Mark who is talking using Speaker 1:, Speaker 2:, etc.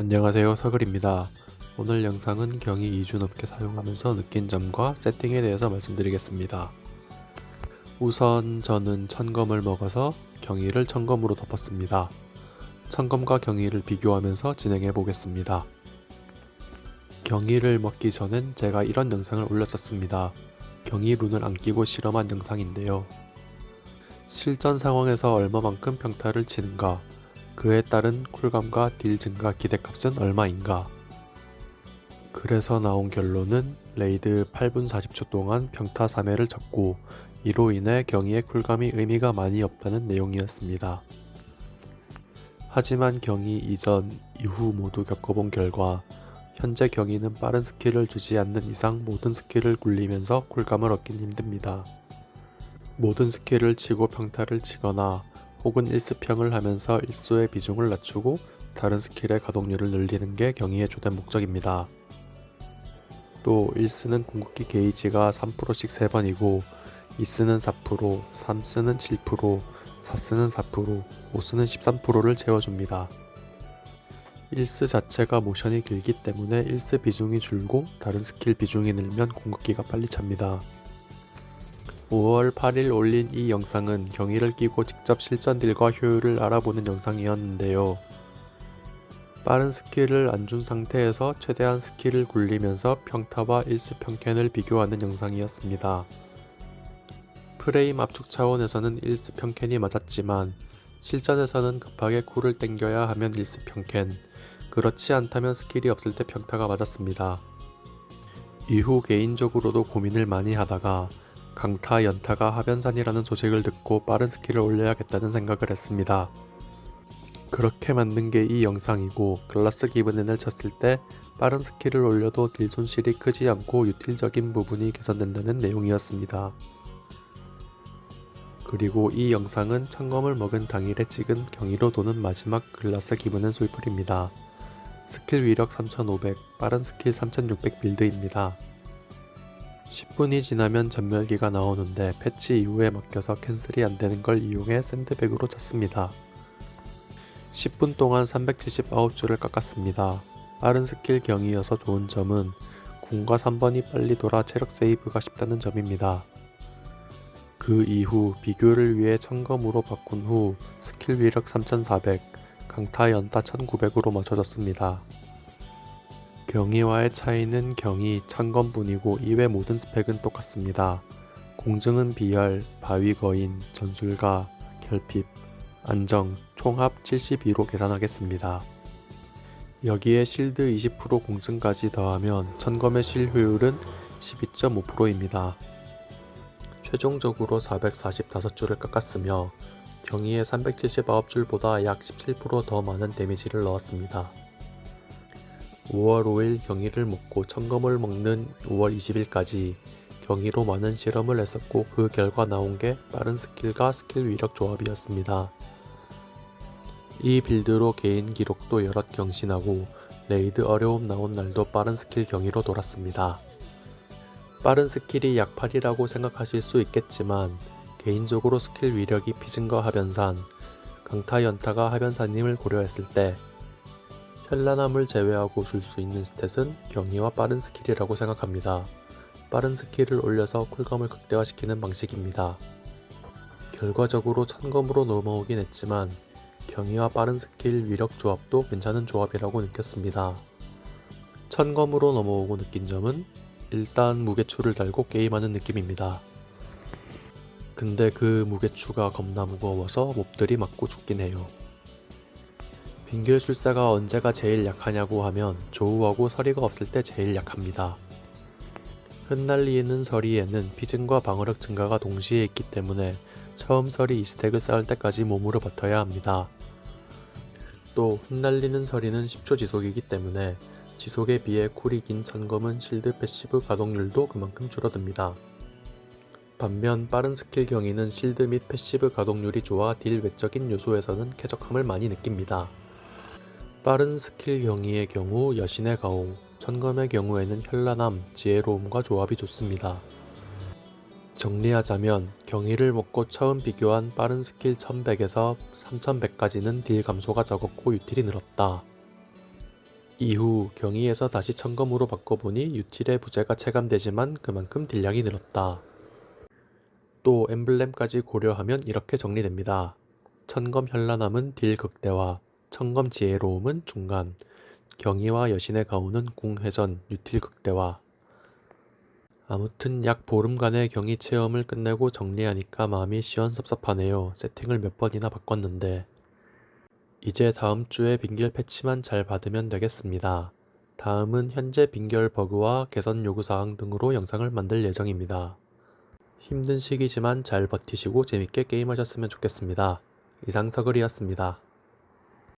Speaker 1: 안녕하세요 서글입니다. 오늘 영상은 경이 2주 넘게 사용하면서 느낀 점과 세팅에 대해서 말씀드리겠습니다. 우선 저는 천검을 먹어서 경이를 천검으로 덮었습니다. 천검과 경이를 비교하면서 진행해 보겠습니다. 경이를 먹기 전엔 제가 이런 영상을 올렸었습니다. 경이 룬을 안 끼고 실험한 영상인데요. 실전 상황에서 얼마만큼 평타를 치는가, 그에 따른 쿨감과 딜 증가 기대값은 얼마인가. 그래서 나온 결론은 레이드 8분 40초 동안 평타 3회를 쳤고 이로 인해 경이의 쿨감이 의미가 많이 없다는 내용이었습니다. 하지만 경이 이전, 이후 모두 겪어본 결과 현재 경이는 빠른 스킬을 주지 않는 이상 모든 스킬을 굴리면서 쿨감을 얻긴 힘듭니다. 모든 스킬을 치고 평타를 치거나 혹은 일스평을 하면서 일수의 비중을 낮추고 다른 스킬의 가동률을 늘리는 게 경이의 주된 목적입니다. 또 1스는 궁극기 게이지가 3%씩 3번이고 2스는 4%, 3스는 7%, 4스는 4%, 5스는 13%를 채워줍니다. 1스 자체가 모션이 길기 때문에 1스 비중이 줄고 다른 스킬 비중이 늘면 궁극기가 빨리 찹니다. 5월 8일 올린 이 영상은 경위를 끼고 직접 실전 딜과 효율을 알아보는 영상이었는데요. 빠른 스킬을 안 준 상태에서 최대한 스킬을 굴리면서 평타와 일스 평캔을 비교하는 영상이었습니다. 프레임 압축 차원에서는 일스 평캔이 맞았지만 실전에서는 급하게 쿨을 땡겨야 하면 일스 평캔, 그렇지 않다면 스킬이 없을 때 평타가 맞았습니다. 이후 개인적으로도 고민을 많이 하다가 강타 연타가 하변산이라는 소식을 듣고 빠른 스킬을 올려야겠다는 생각을 했습니다. 그렇게 만든 게 이 영상이고 글라스 기브넨을 쳤을 때 빠른 스킬을 올려도 딜 손실이 크지 않고 유틸적인 부분이 개선된다는 내용이었습니다. 그리고 이 영상은 천검을 먹은 당일에 찍은 경이로 도는 마지막 글라스 기브넨 솔플입니다. 스킬 위력 3500, 빠른 스킬 3600 빌드입니다. 10분이 지나면 전멸기가 나오는데 패치 이후에 막혀서 캔슬이 안되는 걸 이용해 샌드백으로 쳤습니다. 10분 동안 379줄을 깎았습니다. 빠른 스킬 경이어서 좋은 점은 궁과 3번이 빨리 돌아 체력 세이브가 쉽다는 점입니다. 그 이후 비교를 위해 천검으로 바꾼 후 스킬 위력 3400, 강타 연타 1900으로 맞춰졌습니다. 경이와의 차이는 경이 천검뿐이고 이외 모든 스펙은 똑같습니다. 공증은 비열, 바위 거인, 전술가, 결핍, 안정, 총합 72로 계산하겠습니다. 여기에 실드 20% 공증까지 더하면 천검의 실 효율은 12.5%입니다. 최종적으로 445줄을 깎았으며 경이의 379줄보다 약 17%더 많은 데미지를 넣었습니다. 5월 5일 경이를 먹고 천검을 먹는 5월 20일까지 경이로 많은 실험을 했었고 그 결과 나온 게 빠른 스킬과 스킬 위력 조합이었습니다. 이 빌드로 개인 기록도 여럿 경신하고 레이드 어려움 나온 날도 빠른 스킬 경이로 돌았습니다. 빠른 스킬이 약팔이라고 생각하실 수 있겠지만 개인적으로 스킬 위력이 피증과 하변산, 강타 연타가 하변산임을 고려했을 때 현란함을 제외하고 줄 수 있는 스탯은 경이와 빠른 스킬이라고 생각합니다. 빠른 스킬을 올려서 쿨감을 극대화시키는 방식입니다. 결과적으로 천검으로 넘어오긴 했지만 경이와 빠른 스킬 위력 조합도 괜찮은 조합이라고 느꼈습니다. 천검으로 넘어오고 느낀 점은 일단 무게추를 달고 게임하는 느낌입니다. 근데 그 무게추가 겁나 무거워서 몹들이 맞고 죽긴 해요. 빙결술사가 언제가 제일 약하냐고 하면 조우하고 서리가 없을 때 제일 약합니다. 흩날리는 서리에는 피증과 방어력 증가가 동시에 있기 때문에 처음 서리 2스택을 쌓을 때까지 몸으로 버텨야 합니다. 또 흩날리는 서리는 10초 지속이기 때문에 지속에 비해 쿨이 긴 천검은 실드 패시브 가동률도 그만큼 줄어듭니다. 반면 빠른 스킬 경이는 실드 및 패시브 가동률이 좋아 딜 외적인 요소에서는 쾌적함을 많이 느낍니다. 빠른 스킬 경이의 경우 여신의 가오, 천검의 경우에는 현란함, 지혜로움과 조합이 좋습니다. 정리하자면 경이를 먹고 처음 비교한 빠른 스킬 1100에서 3100까지는 딜 감소가 적었고 유틸이 늘었다. 이후 경위에서 다시 천검으로 바꿔보니 유틸의 부재가 체감되지만 그만큼 딜량이 늘었다. 또 엠블렘까지 고려하면 이렇게 정리됩니다. 천검 현란함은 딜 극대화, 천검 지혜로움은 중간, 경희와 여신의 가호는 궁회전, 유틸 극대화. 아무튼 약 보름간의 경희 체험을 끝내고 정리하니까 마음이 시원섭섭하네요. 세팅을 몇 번이나 바꿨는데. 이제 다음 주에 빙결 패치만 잘 받으면 되겠습니다. 다음은 현재 빙결 버그와 개선 요구사항 등으로 영상을 만들 예정입니다. 힘든 시기지만 잘 버티시고 재밌게 게임하셨으면 좋겠습니다. 이상 서글이었습니다.